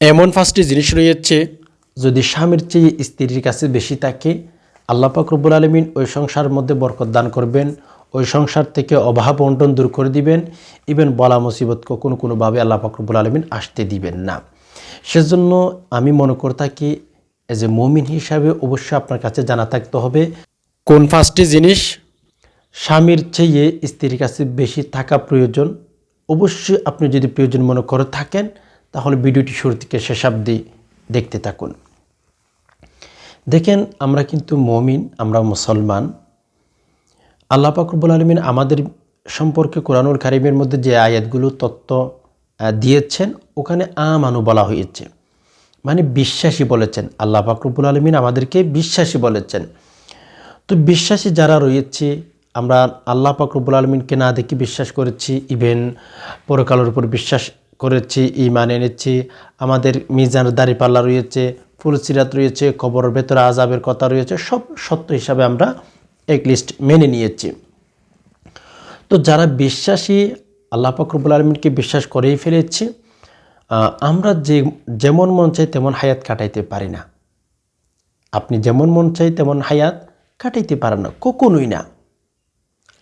এমন পাঁচটি জিনিস রয়েছে, যদি স্বামীর চেয়ে স্ত্রীর কাছে বেশি থাকে, আল্লাহ পাক রব্বুল আলমিন ওই সংসার মধ্যে বরকত দান করবেন, ওই সংসার থেকে অভাব বন্টন দূর করে দিবেন ইভেন বলা মুসিবত কোনো কোনোভাবে আল্লাহ পাক রব্বুল আলমিন আসতে দিবেন না। সেজন্য আমি মনে করে থাকি এজ এ মমিন হিসাবে অবশ্যই আপনার কাছে জানা থাকতে হবে, কোন পাঁচটি জিনিস স্বামীর চেয়ে স্ত্রীর কাছে বেশি থাকা প্রয়োজন? অবশ্যই আপনি যদি প্রয়োজন মনে করে থাকেন তাহলে ভিডিওটি শুরু থেকে শেষ অবধি দেখতে থাকুন। দেখেন, আমরা কিন্তু মমিন, আমরা মুসলমান। আল্লাহ পাকরবুল আলমিন আমাদের সম্পর্কে কোরআনুল কারিমের মধ্যে যে আয়াতগুলো তত্ত্ব দিয়েছেন, ওখানে আমানু বলা হয়েছে। মানে বিশ্বাসী বলেছেন। আল্লাহ পাকরবুল আলমিন আমাদেরকে বিশ্বাসী বলেছেন। তো বিশ্বাসী যারা রয়েছে, আমরা আল্লাহ পাকরবুল আলমিনকে না দেখে বিশ্বাস করেছি, ইভেন পরকালের উপর বিশ্বাস করেছি ইমান এনেছি, আমাদের মিজানের দাড়ি পাল্লা রয়েছে ফুলসিরাত রয়েছে, কবরের ভেতরে আজাবের কথা রয়েছে, সব সত্য হিসাবে আমরা এক লিস্ট মেনে নিয়েছি। তো যারা বিশ্বাসী, আল্লাহ পাকরবুল আলমিনকে বিশ্বাস করেই ফেলেছি আমরা যে, যেমন মন চাই তেমন হায়াত কাটাইতে পারি না। আপনি যেমন মন চাই তেমন হায়াত কাটাইতে পারেন না, কখনোই না।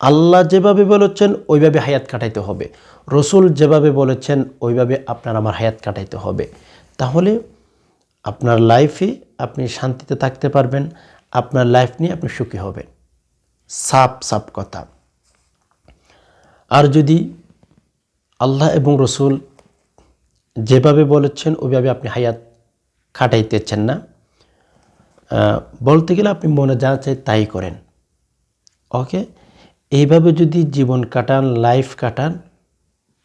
আল্লাহ যেভাবে বলেছেন, ওইভাবে হায়াত কাটাইতে হবে। রসুল যেভাবে বলেছেন, ওইভাবে আপনার আমার হায়াত কাটাইতে হবে। তাহলে আপনার লাইফে আপনি শান্তিতে থাকতে পারবেন, আপনার লাইফ নিয়ে আপনি সুখী হবেন। সাপ সাপ কথা। আর যদি আল্লাহ এবং রসুল যেভাবে বলেছেন, ওইভাবে আপনি হায়াত কাটাইতেছেন না বলতে গেলে আপনি মনে যা চাই তাই করেন। ওকে এইভাবে যদি জীবন কাটান লাইফ কাটান,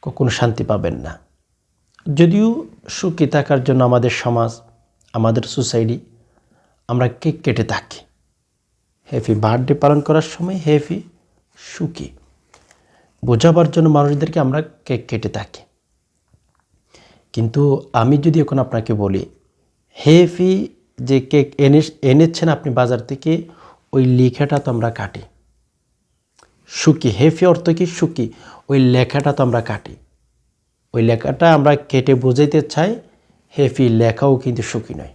কখনো শান্তি পাবেন না। যদিও সুখী থাকার জন্য আমাদের সমাজ, আমাদের সোসাইটি আমরা কেক কেটে থাকি। হ্যাপি বার্থডে পালন করার সময় হ্যাপি সুখী। বোঝাবার জন্য মানুষদেরকে আমরা কেক কেটে থাকি। কিন্তু আমি যদি এখন আপনাকে বলি হেফি যে কেক এনে এনেছেন আপনি বাজার থেকে, ওই লেখাটা তো আমরা কাটি। সুখী হেফি অর্থ কি? সুখী ওই লেখাটা তো আমরা কাটি। ওই লেখাটা আমরা কেটে বোঝাইতে চাই হেফি লেখাও কিন্তু সুখী নয়।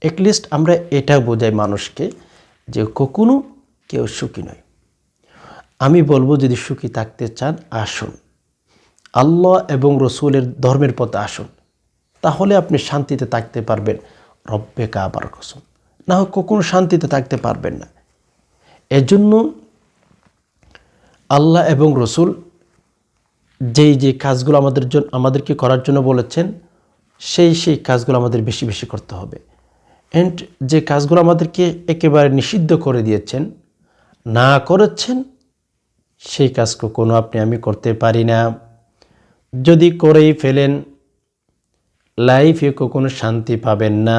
এটলিস্ট আমরা এটা বোঝাই মানুষকে যে কখনো কেউ সুখী নয়। আমি বলব যদি সুখী থাকতে চান, আসুন। আল্লাহ এবং রসুলের ধর্মের পথে আসুন। তাহলে আপনি শান্তিতে থাকতে পারবেন। রব্বে কাবার কসম। না হোক কখনো শান্তিতে থাকতে পারবেন না। এজন্য আল্লাহ এবং রসুল যেই যে কাজগুলো আমাদের জন্য আমাদেরকে করার জন্য বলেছেন, সেই সেই কাজগুলো আমাদের বেশি বেশি করতে হবে। অ্যান্ড যে কাজগুলো আমাদেরকে একেবারে নিষিদ্ধ করে দিয়েছেন, না করেছেন, সেই কাজ কোনো আপনি আমি করতে পারি না। যদি করেই ফেলেন, লাইফে কখনো শান্তি পাবেন না।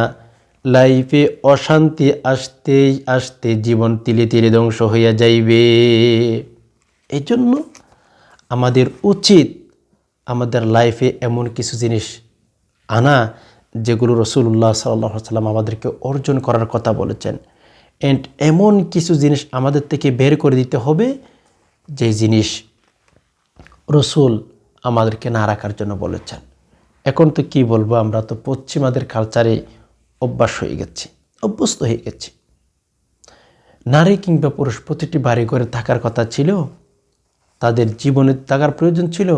লাইফে অশান্তি আসতেই আসতে জীবন তিলে তিলে ধ্বংস হইয়া যাইবে। এই জন্য আমাদের উচিত আমাদের লাইফে এমন কিছু জিনিস আনা যেগুলো রসুল্লাহ সাল্লাহ সাল্লাম আমাদেরকে অর্জন করার কথা বলেছেন। অ্যান্ড এমন কিছু জিনিস আমাদের থেকে বের করে দিতে হবে যে জিনিস রসুল আমাদেরকে না রাখার জন্য বলেছেন। এখন তো কি বলব, আমরা তো পশ্চিমাদের কালচারে অভ্যাস হয়ে গেছি, অভ্যস্ত হয়ে গেছি। নারী কিংবা পুরুষ প্রতিটি বাড়ি ঘরে থাকার কথা ছিল তাদের জীবনে থাকার প্রয়োজন ছিল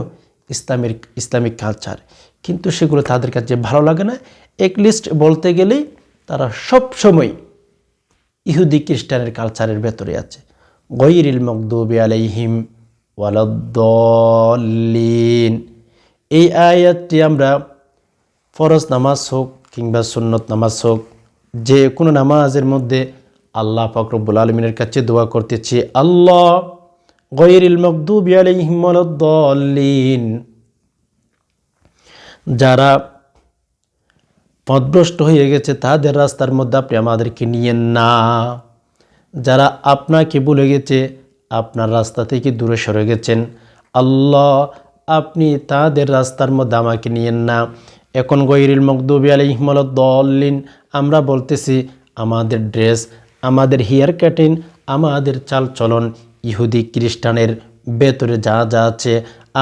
ইসলামের, ইসলামিক কালচার কিন্তু সেগুলো তাদের কাছে ভালো লাগে না। একলিস্ট বলতে গেলেই তারা সব সময় ইহুদি খ্রিস্টানের কালচারের ভেতরে আছে। গৈরিল মকদুবি আলাইহিম ওয়ালাদ্দলিন এই আয়াতটি আমরা ফরজ নামাজ হোক কিংবা সুন্নত নামাজ হোক, যে কোনো নামাজের মধ্যে আল্লাহ ফকরবুল আলমিনের কাছে দোয়া করতেছি, আল্লাহ গৈরিল মকদুবি আলাইহিম ওয়ালাদ্দলিন যারা পথভ্রষ্ট হয়ে গেছে, তাদের রাস্তার মধ্যে আপনি আমাদেরকে নিয়েন না। যারা আপনাকে ভুলে গেছে, আপনার রাস্তা থেকে দূরে সরে গেছেন। আল্লাহ, আপনি তাদের রাস্তার মধ্যে আমাকে নিয়েন না। এখন গৈরিল মকদুবি আলিহমলদ্দলিন আমরা বলতেছি, আমাদের ড্রেস, আমাদের হেয়ার কাটিং, আমাদের চাল চলন ইহুদি খ্রিস্টানের ভেতরে যা যা আছে,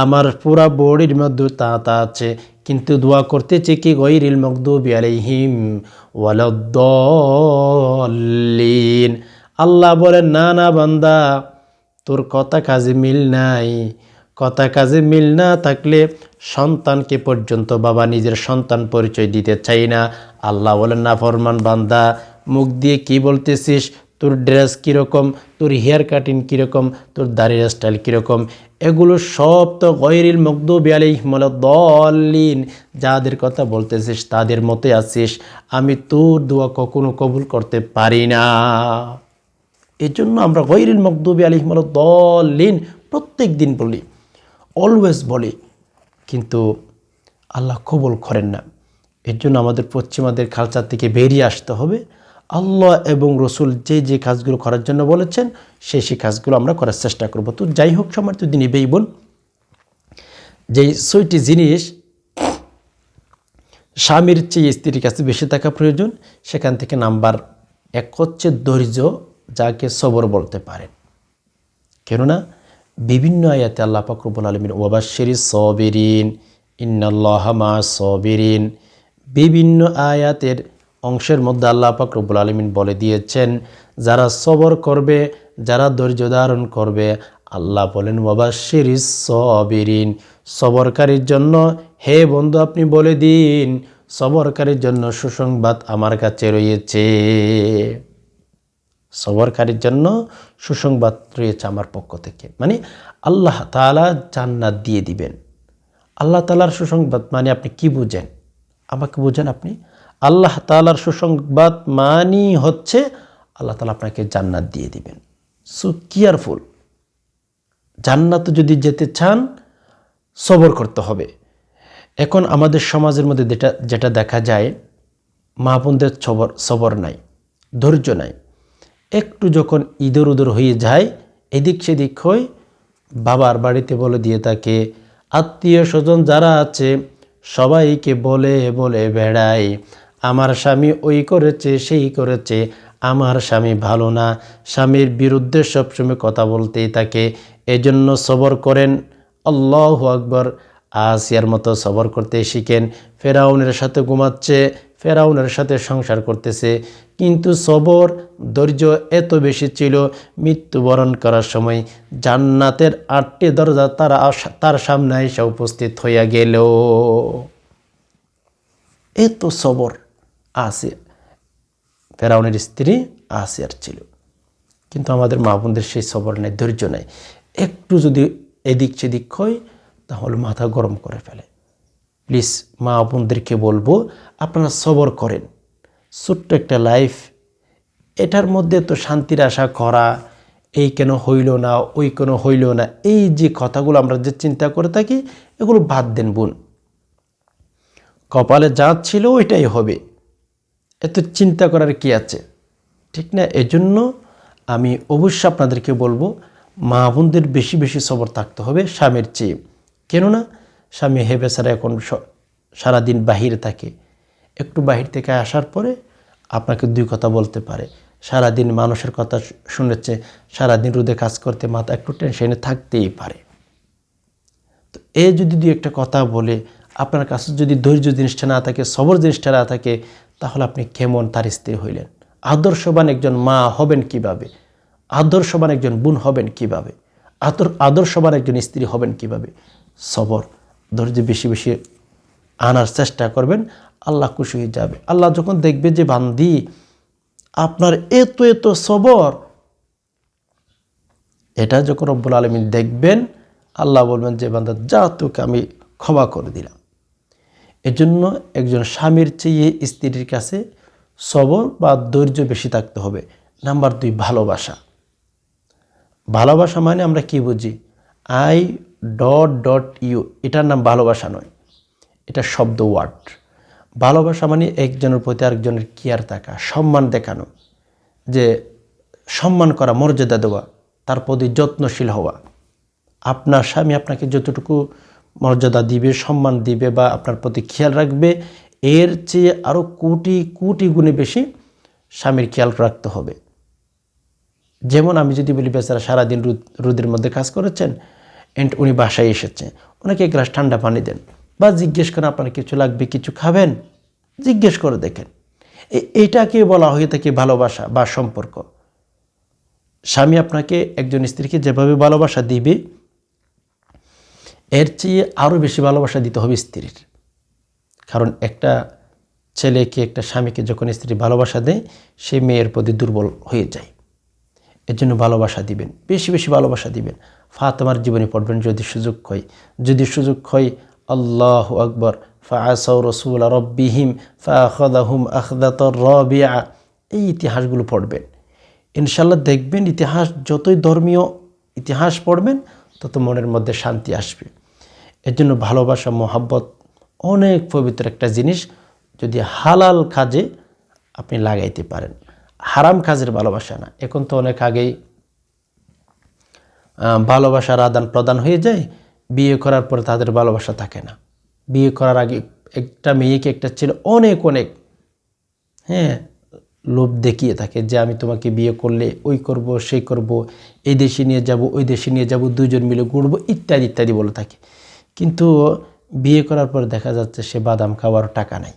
আমার পুরা বডির মধ্যে তা তা আছে। কিন্তু দোয়া করতেছে কি গৈরিল মকদুবি আলাইহিম ওয়ালাদ্দাল্লিন। আল্লাহ বলেন, না না, বান্দা, তোর কথা কাজে মিল নাই। কথা কাজে মিল না থাকলে সন্তানকে পর্যন্ত বাবা নিজের সন্তান পরিচয় দিতে চাই না। আল্লাহ বলেন, না, ফরমান বান্দা, মুখ দিয়ে কি বলতেছিস? তোর ড্রেস কীরকম, তোর হেয়ার কাটিং কীরকম, তোর দাড়ির স্টাইল কীরকম, এগুলো সব তো গৈরিল মকদুবি আলাইহিমদলিন যাদের কথা বলতেছিস তাদের মতে আছিস, আমি তোর দোয়া কখনো কবুল করতে পারি না। এই জন্য আমরা গৈরিল মকদুবি আলিহমদলিন প্রত্যেক দিন বলি অলওয়েজ বলি, কিন্তু আল্লাহ কবুল করেন না। এর জন্য আমাদের পশ্চিমাদের খালচার থেকে বেরিয়ে আসতে হবে। আল্লাহ এবং রসুল যে যে কাজগুলো করার জন্য বলেছেন সেই সেই কাজগুলো আমরা করার চেষ্টা করব। তো যাই হোক সময় তো দিনই বেই বোন, যে ছয়টি জিনিস স্বামীর চেয়ে স্ত্রীর কাছে বেশি থাকা প্রয়োজন, সেখান থেকে নাম্বার এক হচ্ছে ধৈর্য, যাকে সবর বলতে পারেন কেননা বিভিন্ন আয়াতে আল্লাহ পাকরবুল আলমিন ওবাশিরি সবেরিন, ইন্নাল্লাহ মা সবেরিন, বিভিন্ন আয়াতের অংশের মধ্যে আল্লাহ পাকরবুল আলমিন বলে দিয়েছেন, যারা সবর করবে, যারা ধৈর্য ধারণ করবে, আল্লাহ বলেন ওবাশিরি সবেরিন সবরকারীর জন্য, হে বন্ধু, আপনি বলে দিন, সবরকারীর জন্য সুসংবাদ আমার কাছে রয়েছে। সবরকারীর জন্য সুসংবাদ রয়েছে আমার পক্ষ থেকে। মানে আল্লাহ তালা জান্নাত দিয়ে দিবেন। আল্লাহ তালার সুসংবাদ মানে আপনি কি বুঝেন? আমাকে বুঝেন আপনি? আল্লাহ তালার সুসংবাদ মানি হচ্ছে আল্লাহ তালা আপনাকে জান্নাত দিয়ে দিবেন। সো কেয়ারফুল জান্নাত যদি যেতে চান, সবর করতে হবে। এখন আমাদের সমাজের মধ্যে যেটা যেটা দেখা যায়, মা বোনদের সবর সবর নাই, ধৈর্য নাই। একটু যখন ইদর উদর হয়ে যায়, এদিক সেদিক হয় বাবার বাড়িতে বলে দিয়ে তাকে আত্মীয় স্বজন যারা আছে, সবাইকে বলে বলে বেড়ায় আমার স্বামী ওই করেছে, সেই করেছে, আমার স্বামী ভালো না। স্বামীর বিরুদ্ধে সবসময় কথা বলতেই থাকে, এজন্য সবর করেন। আল্লাহ আকবর। আসিয়ার মতো সবর করতে শিখেন। ফেরাউনের সাথে ঘুমাচ্ছে, ফেরাউনের সাথে সংসার করতেছে। কিন্তু সবর ধৈর্য এত বেশি ছিল, মৃত্যুবরণ করার সময় জান্নাতের আটটি দরজা তারা তার সামনে এসে উপস্থিত হইয়া গেল। এত সবর। আসে। ফেরাউনের স্ত্রী আসিয়ার ছিল। কিন্তু আমাদের মা বোনদের সেই সবর নেই, ধৈর্য নেই। একটু যদি এদিক সেদিক হয়, তাহলে মাথা গরম করে ফেলে। প্লিজ, মা বোনদেরকে বলব, আপনারা সবর করেন। ছোট্ট একটা লাইফ। এটার মধ্যে তো শান্তির আশা করা, এই কেন হইল না, ওই কেন হইল না, এই যে কথাগুলো আমরা যে চিন্তা করে থাকি, এগুলো বাদ দেন বোন। কপালে যা ছিল, ওইটাই হবে। এত চিন্তা করার কি আছে? ঠিক না? এজন্য আমি অবশ্যই আপনাদেরকে বলব, মা বোনদের বেশি বেশি সবর থাকতে হবে স্বামীর চেয়ে। কেননা, স্বামী হে বেচারা এখন সারাদিন বাহিরে থাকে। একটু বাহির থেকে আসার পরে আপনাকে দুই কথা বলতে পারে। সারাদিন মানুষের কথা শুনেছে, সারাদিন রোদে কাজ করতে মাথা একটু টেনশনে থাকতেই পারে। তো এ যদি দুই একটা কথা বলে, আপনার কাছে যদি ধৈর্য জিনিসটা না থাকে, সবর জিনিসটা না থাকে তাহলে আপনি কেমন তার স্ত্রী হইলেন? আদর্শবান একজন মা হবেন কীভাবে? আদর্শবান একজন বোন হবেন কীভাবে? আদর, আদর্শবান একজন স্ত্রী হবেন কীভাবে? সবর, ধৈর্য বেশি বেশি আনার চেষ্টা করবেন, আল্লাহ খুশি হয়ে যাবে। আল্লাহ যখন দেখবে যে, বান্দি, আপনার এত এত সবর, এটা যখন রব্বুল আলমিন দেখবেন, আল্লাহ বলবেন যে, বান্দা, যা তোকে আমি ক্ষমা করে দিলাম। এজন্য একজন স্বামীর চেয়ে স্ত্রীর কাছে সবর বা ধৈর্য বেশি থাকতে হবে। নাম্বার দুই, ভালোবাসা। ভালোবাসা মানে আমরা কি বুঝি? আই ডট ডট ইউ, এটার নাম ভালোবাসা নয়। এটা শব্দ ওয়ার্ড। ভালোবাসা মানে একজনের প্রতি আরেকজনের কেয়ার থাকা, সম্মান দেখানো, যে সম্মান করা, মর্যাদা দেওয়া, তার প্রতি যত্নশীল হওয়া। আপনার স্বামী আপনাকে যতটুকু মর্যাদা দিবে, সম্মান দিবে বা আপনার প্রতি খেয়াল রাখবে, এর চেয়ে আরও কোটি কোটি গুণে বেশি স্বামীর খেয়াল রাখতে হবে। যেমন আমি যদি বলি, বেচারা সারাদিন রোদ, রোদের মধ্যে কাজ করেছেন এন্ড উনি বাসায় এসেছে, ওনাকে এক গ্লাস ঠান্ডা পানি দেন বা জিজ্ঞেস করেন, আপনার কিছু লাগবে, কিছু খাবেন? জিজ্ঞেস করে দেখেন। এটাকে বলা হয়ে থাকে ভালোবাসা বা সম্পর্ক। স্বামী আপনাকে একজন স্ত্রীকে যেভাবে ভালোবাসা দিবে এর চেয়ে আরও বেশি ভালোবাসা দিতে হবে স্ত্রীর। কারণ একটা ছেলেকে, একটা স্বামীকে যখন স্ত্রী ভালোবাসা দেয়, সে মেয়ের প্রতি দুর্বল হয়ে যায়। এর জন্য ভালোবাসা দিবেন, বেশি বেশি ভালোবাসা দিবেন। ফাতেমার জীবনে পড়বেন, যদি সুযোগ হয়। যদি সুযোগ হয়, আল্লাহ আকবর, ফাআসাউ রসুল রব্বিহিম ফাখদাহুম আখদাত রবিয়া এই ইতিহাসগুলো পড়বেন। ইনশাল্লাহ দেখবেন ইতিহাস, যতই ধর্মীয় ইতিহাস পড়বেন, তত মনের মধ্যে শান্তি আসবে। এর জন্য ভালোবাসা, মোহাব্বত অনেক পবিত্র একটা জিনিস যদি হালাল কাজে আপনি লাগাইতে পারেন। হারাম কাজের ভালোবাসা না। এখন তো অনেক আগেই ভালোবাসার আদান প্রদান হয়ে যায়, বিয়ে করার পরে তাদের ভালোবাসা থাকে না। বিয়ে করার আগে একটা মেয়েকে একটা ছেলে অনেক অনেক হ্যাঁ লোভ দেখিয়ে থাকে যে আমি তোমাকে বিয়ে করলে ওই করব, সেই করব, এই দেশে নিয়ে যাব, ওই দেশে নিয়ে যাব, দুজন মিলে ঘুরবো, ইত্যাদি ইত্যাদি বলে থাকে। কিন্তু বিয়ে করার পর দেখা যাচ্ছে সে বাদাম খাওয়ার টাকা নাই।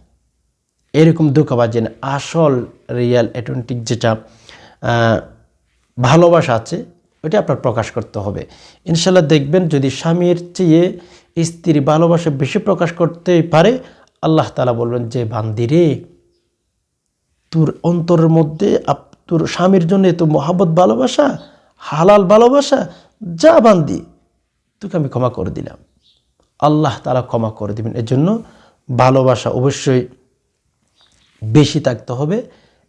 এরকম ধোকাবাজি না আসল রিয়াল অ্যাটন্টিক যেটা ভালোবাসা আছে ওটা আপনার প্রকাশ করতে হবে। ইনশাল্লাহ দেখবেন যদি স্বামীর চেয়ে স্ত্রী ভালোবাসা বেশি প্রকাশ করতে পারে, আল্লাহ তালা বলবেন, যে বান্দিরে তোর অন্তরের মধ্যে তোর স্বামীর জন্য এত মহাব্বত ভালোবাসা, হালাল ভালোবাসা, যা বান্দি, তোকে আমি ক্ষমা করে দিলাম। আল্লাহ তারা ক্ষমা করে দিবেন। এর জন্য ভালোবাসা অবশ্যই বেশি থাকতে হবে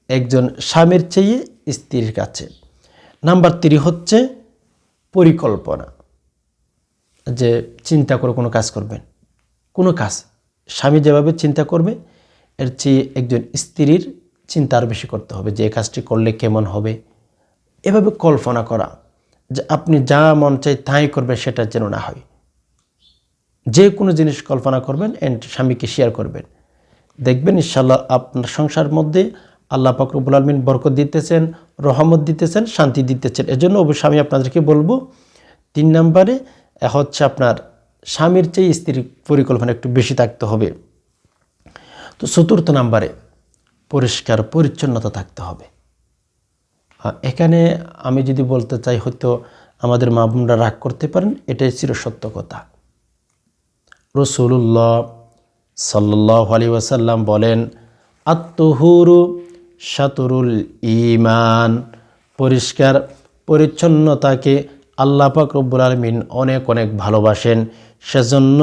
একজন স্বামীর চেয়ে স্ত্রীর কাছে। নাম্বার থ্রি হচ্ছে পরিকল্পনা। যে চিন্তা করে কোনো কাজ করবেন। কোনো কাজ। স্বামী যেভাবে চিন্তা করবে, এর চেয়ে একজন স্ত্রীর চিন্তা আরও বেশি করতে হবে যে কাজটি করলে কেমন হবে। এভাবে কল্পনা করা যে আপনি যা মন চাই তাই করবেন সেটা যেন না হয়। যে কোনো জিনিস কল্পনা করবেন অ্যান্ড স্বামীকে শেয়ার করবেন। দেখবেন ইনশাল্লাহ আপনার সংসার মধ্যে আল্লাহ পাকরবুল আলমিন বরকত দিতেছেন, রহমত দিতেছেন, শান্তি দিতেছেন। এজন্য অবশ্যই আমি আপনাদেরকে বলব, তিন নম্বরে হচ্ছে আপনার স্বামীর চেয়ে স্ত্রীর পরিকল্পনা একটু বেশি থাকতে হবে। তো চতুর্থ নাম্বারে পরিষ্কার, পরিচ্ছন্নতা থাকতে হবে। এখানে আমি যদি বলতে চাই, হয়তো আমাদের মা বোনরা রাগ করতে পারেন, এটাই ছিল সত্য কথা। রসুল্লাহ সাল্লাহ আলী ওয়াসাল্লাম বলেন আত্মহুরু সাতুরুল ইমান পরিষ্কার, পরিচ্ছন্নতাকে আল্লাহ পাক রব্বুল আলমিন অনেক অনেক ভালোবাসেন। সেজন্য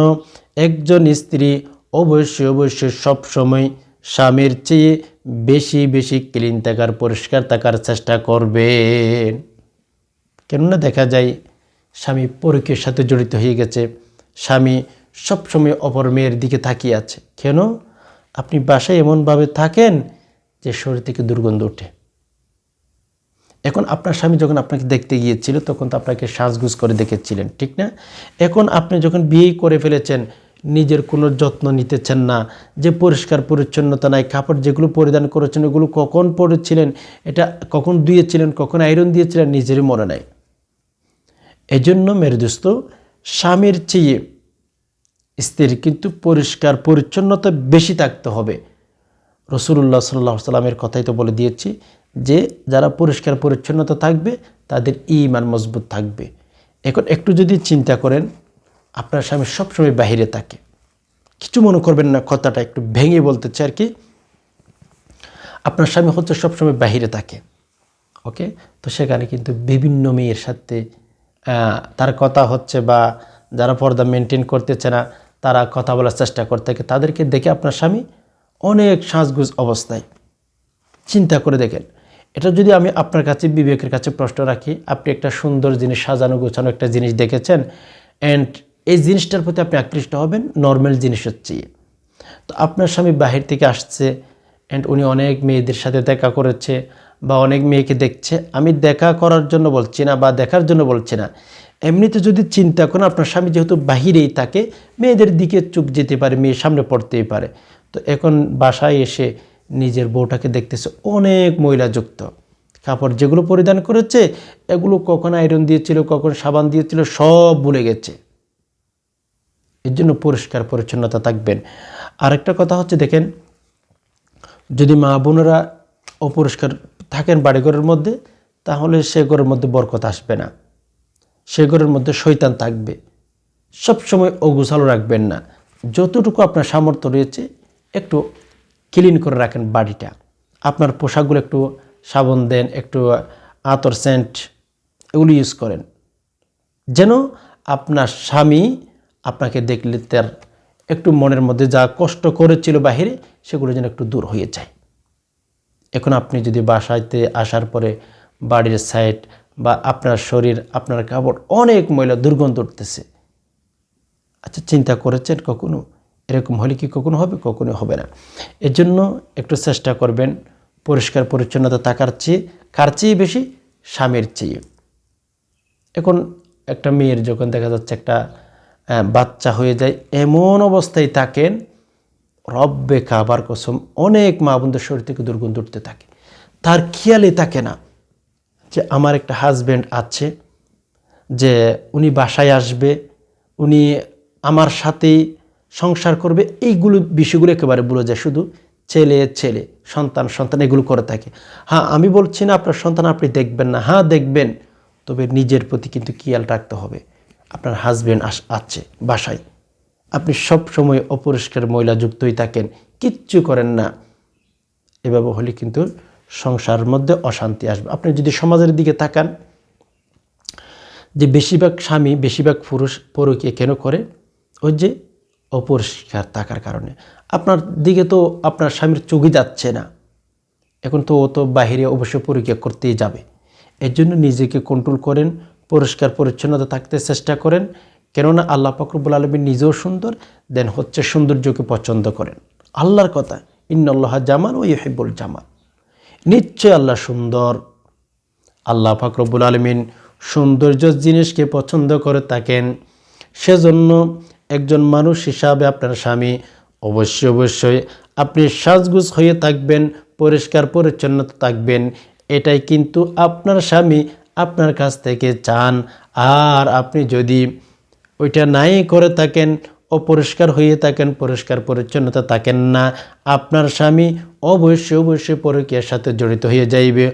একজন স্ত্রী অবশ্যই অবশ্যই সবসময় স্বামীর চেয়ে বেশি বেশি ক্লিন থাকার, পরিষ্কার থাকার চেষ্টা করবে। কেননা দেখা যায়, স্বামী পরকের সাথে জড়িত হয়ে গেছে। স্বামী সবসময় অপর মেয়ের দিকে তাকিয়ে আছে। কেন? আপনি বাসায় এমনভাবে থাকেন যে শরীর থেকে দুর্গন্ধ ওঠে। এখন আপনার স্বামী যখন আপনাকে দেখতে গিয়েছিল, তখন তো আপনাকে সাজগুজ করে দেখেছিলেন, ঠিক না? এখন আপনি যখন বিয়ে করে ফেলেছেন, নিজের কোনো যত্ন নিতেছেন না, যে পরিষ্কার পরিচ্ছন্নতা নাই, কাপড় যেগুলো পরিধান করেছেন, ওগুলো কখন পরেছিলেন, এটা কখন ধুয়েছিলেন, কখন আয়রন দিয়েছিলেন, নিজেরই মনে নাই। এজন্য মেরে দোস্ত স্বামীর চেয়ে স্ত্রীর কিন্তু পরিষ্কার, পরিচ্ছন্নতা বেশি থাকতে হবে। রসুল্লাহ সাল্লাহ সাল্লামের কথাই তো বলে দিয়েছি যে, যারা পরিষ্কার, পরিচ্ছন্নতা থাকবে, তাদের ইমান মজবুত থাকবে। এখন একটু যদি চিন্তা করেন, আপনার স্বামী সবসময় বাহিরে থাকে। কিছু মনে করবেন না, কথাটা একটু ভেঙে বলতে চাই আর কি। আপনার স্বামী হচ্ছে সবসময় বাহিরে থাকে, ওকে? তো সেখানে কিন্তু বিভিন্ন মেয়ের সাথে তার কথা হচ্ছে বা যারা পর্দা মেনটেন করতেছে না তারা কথা বলার চেষ্টা করতে থাকে। তাদেরকে দেখে আপনার স্বামী অনেক সাজগুজ অবস্থায়। চিন্তা করে দেখেন। এটা যদি আমি আপনার কাছে, বিবেকের কাছে প্রশ্ন রাখি, আপনি একটা সুন্দর জিনিস সাজানো, গোছানো একটা জিনিস দেখেছেন অ্যান্ড এই জিনিসটার প্রতি আপনি আকৃষ্ট হবেন নর্মাল জিনিস হচ্ছে তো আপনার স্বামী বাহির থেকে আসছে অ্যান্ড উনি অনেক মেয়েদের সাথে দেখা করেছে বা অনেক মেয়েকে দেখছে। আমি দেখা করার জন্য বলছি না বা দেখার জন্য বলছি না। এমনিতে যদি চিন্তা করেন, আপনার স্বামী যেহেতু বাহিরেই থাকে, মেয়েদের দিকে চোখ যেতে পারে মেয়ের সামনে পড়তেই পারে। তো এখন বাসায় এসে নিজের বউটাকে দেখতেছে, অনেক মহিলাযুক্ত। কাপড় যেগুলো পরিধান করেছে, এগুলো কখন আয়রন দিয়েছিল, কখন সাবান দিয়েছিল, সব ভুলে গেছে। এর জন্য পরিষ্কার পরিচ্ছন্নতা থাকবেন। আরেকটা কথা হচ্ছে, দেখেন, যদি মা বোনেরা অপরিষ্কার থাকেন বাড়িঘরের মধ্যে, তাহলে সে ঘরের মধ্যে বরকত আসবে না। সে ঘরের মধ্যে শৈতান থাকবে। সবসময় অগুছালো রাখবেন না। যতটুকু আপনার সামর্থ্য রয়েছে, একটু ক্লিন করে রাখেন বাড়িটা। আপনার পোশাকগুলো একটু সাবন দেন, একটু আতর সেন্ট এগুলো ইউজ করেন। যেন আপনার স্বামী আপনাকে দেখলে তার একটু মনের মধ্যে যা কষ্ট করেছিল বাহিরে, সেগুলো যেন একটু দূর হয়ে যায়। এখন আপনি যদি বাসাইতে আসার পরে বাড়ির সাইড বা আপনার শরীর, আপনার কাপড় অনেক ময়লা দুর্গন্ধ উঠতেছে। আচ্ছা চিন্তা করেছেন কখনো? এরকম হলে কি কখনো হবে? কখনো হবে না। এর জন্য একটু চেষ্টা করবেন পরিষ্কার পরিচ্ছন্নতা থাকার চেয়ে, কার চেয়ে বেশি? স্বামীর চেয়ে। এখন একটা মেয়ের যখন দেখা যাচ্ছে একটা বাচ্চা হয়ে যায়, এমন অবস্থায় থাকেন, রব্বে কাবার কসম, অনেক মা বোনদের শরীর থেকে দুর্গন্ধ উঠতে থাকে। তার খেয়ালই থাকে না। যে আমার একটা হাজব্যান্ড আছে, যে উনি বাসায় আসবে, উনি আমার সাথেই সংসার করবে, এইগুলো বিষয়গুলো একেবারে বলে যায় শুধু ছেলে ছেলে, সন্তান সন্তান, এগুলো করে থাকে। হ্যাঁ আমি বলছি না আপনার সন্তান আপনি দেখবেন না। হ্যাঁ দেখবেন, তবে নিজের প্রতি কিন্তু খেয়াল রাখতে হবে। আপনার হাজব্যান্ড আস, আছে বাসায়। আপনি সব সময় অপরিষ্কার ময়লাযুক্তই থাকেন, কিচ্ছু করেন না। এভাবে হলে কিন্তু সংসারের মধ্যে অশান্তি আসবে। আপনি যদি সমাজের দিকে তাকান, যে বেশিরভাগ স্বামী, বেশিরভাগ পুরুষ পরকে কেন করে? ওই যে অপরিষ্কার থাকার কারণে। আপনার দিকে তো আপনার স্বামীর চোখই যাচ্ছে না। এখন তো ও তো বাহিরে অবশ্যই পরীক্ষা করতেই যাবে। এর জন্য নিজেকে কন্ট্রোল করেন, পরিষ্কার পরিচ্ছন্নতা থাকতে চেষ্টা করেন। কেননা আল্লাহ ফকরবুল আলমী নিজেও সুন্দর দেন হচ্ছে সৌন্দর্যকে পছন্দ করেন। আল্লাহর কথা ইন্নআল্লাহ জামাল ও ইহেবুল জামাল। নিশ্চয় আল্লাহ সুন্দর। আল্লাহ ফাকরবুল আলমিন সৌন্দর্য জিনিসকে পছন্দ করে থাকেন। সেজন্য একজন মানুষ হিসাবে আপনার স্বামী অবশ্যই অবশ্যই আপনি সাজগুজ হয়ে থাকবেন, পরিষ্কার পরিচ্ছন্নতা থাকবেন। এটাই কিন্তু আপনার স্বামী আপনার কাছ থেকে চান। আর আপনি যদি ওইটা নাই করে থাকেন অপরিষ্কার হয়ে থাকেন, পরিষ্কার পরিচ্ছন্নতা থাকেন না। আপনার স্বামী অবশ্যই অবশ্যই পরকীয়ার সাথে জড়িত হয়ে যাইবে।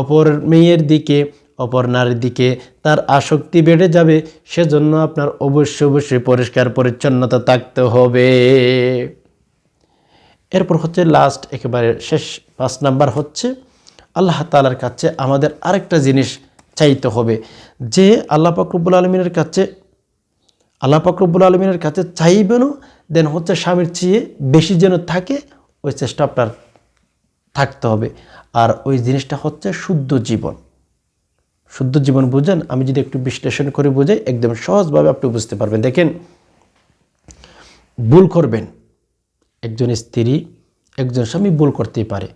অপর মেয়ের দিকে, অপর নারীর দিকে তার আসক্তি বেড়ে যাবে। সেজন্য আপনার অবশ্যই অবশ্যই পরিষ্কার পরিচ্ছন্নতা থাকতে হবে। এরপর হচ্ছে লাস্ট একেবারে শেষ পাঁচ নাম্বার হচ্ছে, আল্লাহ তালার কাছে আমাদের আরেকটা জিনিস চাইতে হবে। যে আল্লাহ পাকরবুল আলমিনের কাছে আল্লাহ পাকরবুল আলমিনের কাছে চাইবেনও, দেন হচ্ছে স্বামীর চেয়ে বেশি যেন থাকে, ওই চেষ্টা আপনার থাকতে হবে। আর ওই জিনিসটা হচ্ছে শুদ্ধ জীবন। শুদ্ধ জীবন বুঝেন, আমি যদি একটু বিশ্লেষণ করে বোঝাই, একদম সহজভাবে আপনি বুঝতে পারবেন। দেখেন, ভুল করবেন। একজন স্ত্রী, একজন স্বামী ভুল করতেই পারে।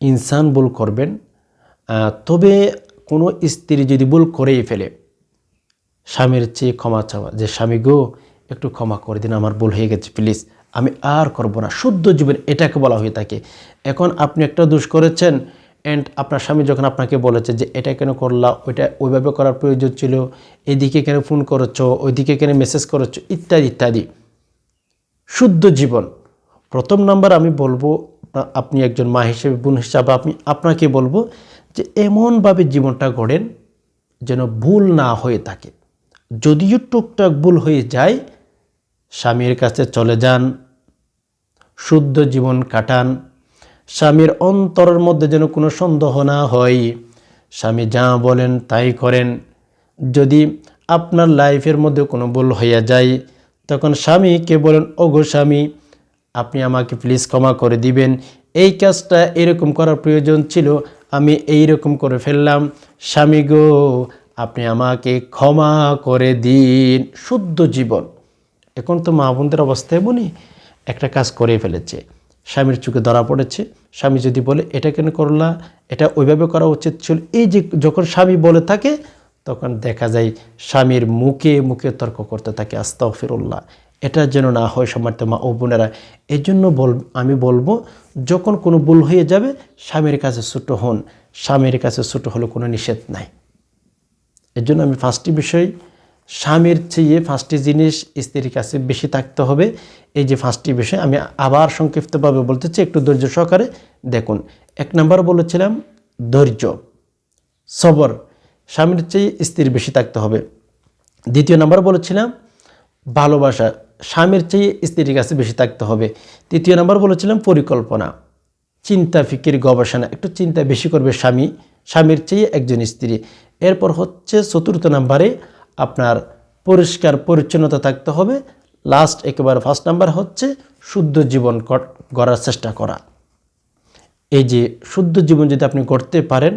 ইনসান ভুল করবেন। তবে কোনো স্ত্রী যদি ভুল করেই ফেলে স্বামীর চেয়ে ক্ষমা চাওয়া। যে স্বামী গো, একটু ক্ষমা করে দিন, আমার ভুল হয়ে গেছে প্লিজ আমি আর করব না। শুদ্ধ জীবন, এটাকে বলা হয়ে থাকে। এখন আপনি একটা দোষ করেছেন অ্যান্ড আপনার স্বামী যখন আপনাকে বলেছে যে, এটা কেন করলা? ওইটা ওইভাবে করার প্রয়োজন ছিল। এদিকে কেন ফোন করেছ? ওইদিকে কেন মেসেজ করেছ? ইত্যাদি ইত্যাদি। শুদ্ধ জীবন। প্রথম নাম্বার আমি বলব আপনি একজন মা হিসেবে, বোন হিসাবে আপনি, আপনাকে বলব যে, এমনভাবে জীবনটা গড়েন যেন ভুল না হয়ে থাকে। যদিও টুকটাক ভুল হয়ে যায়, স্বামীর কাছে চলে যান, শুদ্ধ জীবন কাটান, স্বামীর অন্তরের মধ্যে যেন কোনো সন্দেহ না হয়। স্বামী যা বলেন তাই করেন। যদি আপনার লাইফের মধ্যে কোনো ভুল হইয়া যায়, তখন স্বামী স্বামীকে বলেন, ওগো স্বামী, আপনি আমাকে প্লিজ ক্ষমা করে দিবেন। এই কাজটা এরকম করার প্রয়োজন ছিল, আমি এই রকম করে ফেললাম। স্বামী গো আপনি আমাকে ক্ষমা করে দিন। শুদ্ধ জীবন। এখন তো মা বোনদের অবস্থায় বলি একটা কাজ করে ফেলেছে। স্বামীর চোখে ধরা পড়েছে। স্বামী যদি বলে, এটা কেন করলা এটা ওইভাবে করা উচিত ছিল। এই যে যখন স্বামী বলে থাকে, তখন দেখা যায় স্বামীর মুখে মুখে তর্ক করতে থাকে, আস্তাগফিরুল্লাহ। এটা যেন না হয় সম্মানিত মা ও বোনেরা। এই জন্য বল, আমি বলব, যখন কোনো ভুল হয়ে যাবে, স্বামীর কাছে ছোটো হন। স্বামীর কাছে ছোটো হলে কোনো নিষেধ নাই। এর জন্য আমি ফার্স্টটি বিষয়, স্বামীর চেয়ে পাঁচটি জিনিস স্ত্রীর কাছে বেশি থাকতে হবে। এই যে পাঁচটি বিষয় আমি আবার সংক্ষিপ্তভাবে বলতে চাই, একটু ধৈর্য সহকারে দেখুন। এক নাম্বার বলেছিলাম, ধৈর্য, সবর, স্বামীর চেয়ে স্ত্রীর বেশি থাকতে হবে। দ্বিতীয় নাম্বার বলেছিলাম, ভালোবাসা, স্বামীর চেয়ে স্ত্রীর কাছে বেশি থাকতে হবে। তৃতীয় নাম্বার বলেছিলাম, পরিকল্পনা, চিন্তা, ফিকির, গবেষণা, একটু চিন্তা বেশি করবে স্বামী, স্বামীর চেয়ে একজন স্ত্রী। এরপর হচ্ছে চতুর্থ নাম্বারে আপনার পরিষ্কার পরিচ্ছন্নতা থাকতে হবে। লাস্ট একেবারে ফার্স্ট নাম্বার হচ্ছে শুদ্ধ জীবন গড়ার চেষ্টা করা। এই যে শুদ্ধ জীবন যদি আপনি করতে পারেন,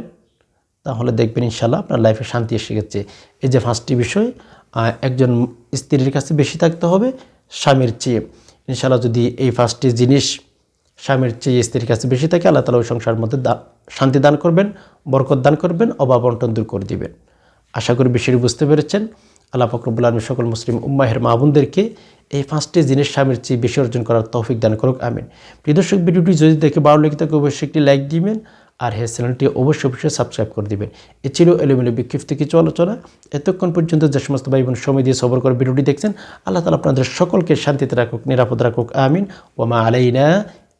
তাহলে দেখবেন ইনশাল্লাহ আপনার লাইফে শান্তি এসে গেছে। এই যে পাঁচটি বিষয় একজন স্ত্রীর কাছে বেশি থাকতে হবে, স্বামীর চেয়ে। ইনশাল্লাহ যদি এই পাঁচটি জিনিস স্বামীর চেয়ে স্ত্রীর কাছে বেশি থাকে, আল্লাহ তালা ওই সংসারের মধ্যে শান্তি দান করবেন, বরকত দান করবেন, অভাব অন্টন দূর করে দিবেন। আশা করি বিষয়টি বুঝতে পেরেছেন। আল্লাহ ফকরবুল আলমী সকল মুসলিম উম্মাহের মা বোনদেরকে এই পাঁচটি জিনিস স্বামীর চেয়ে বেশি অর্জন করার তৌফিক দান করুক, আমিন। প্রিয় দর্শক, ভিডিওটি যদি দেখে ভালো লেগে থাকে, অবশ্যই একটি লাইক দিবেন আর হ্যাঁ চ্যানেলটি অবশ্যই অবশ্যই সাবস্ক্রাইব করে দিবেন। এ ছিল এলোমেলো বিক্ষিপ্ত কিছু আলোচনা এতক্ষণ পর্যন্ত যে সমস্ত ভাই বোন সময় দিয়ে সবর করে ভিডিওটি দেখছেন, আল্লাহ তালা আপনাদের সকলকে শান্তিতে রাখুক, নিরাপদ রাখুক, আমিন। ওমা আলাইনা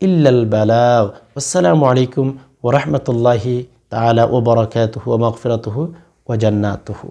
إلا البلاغ. والسلام عليكم ورحمة الله تعالى وبركاته ومغفرته وجناته.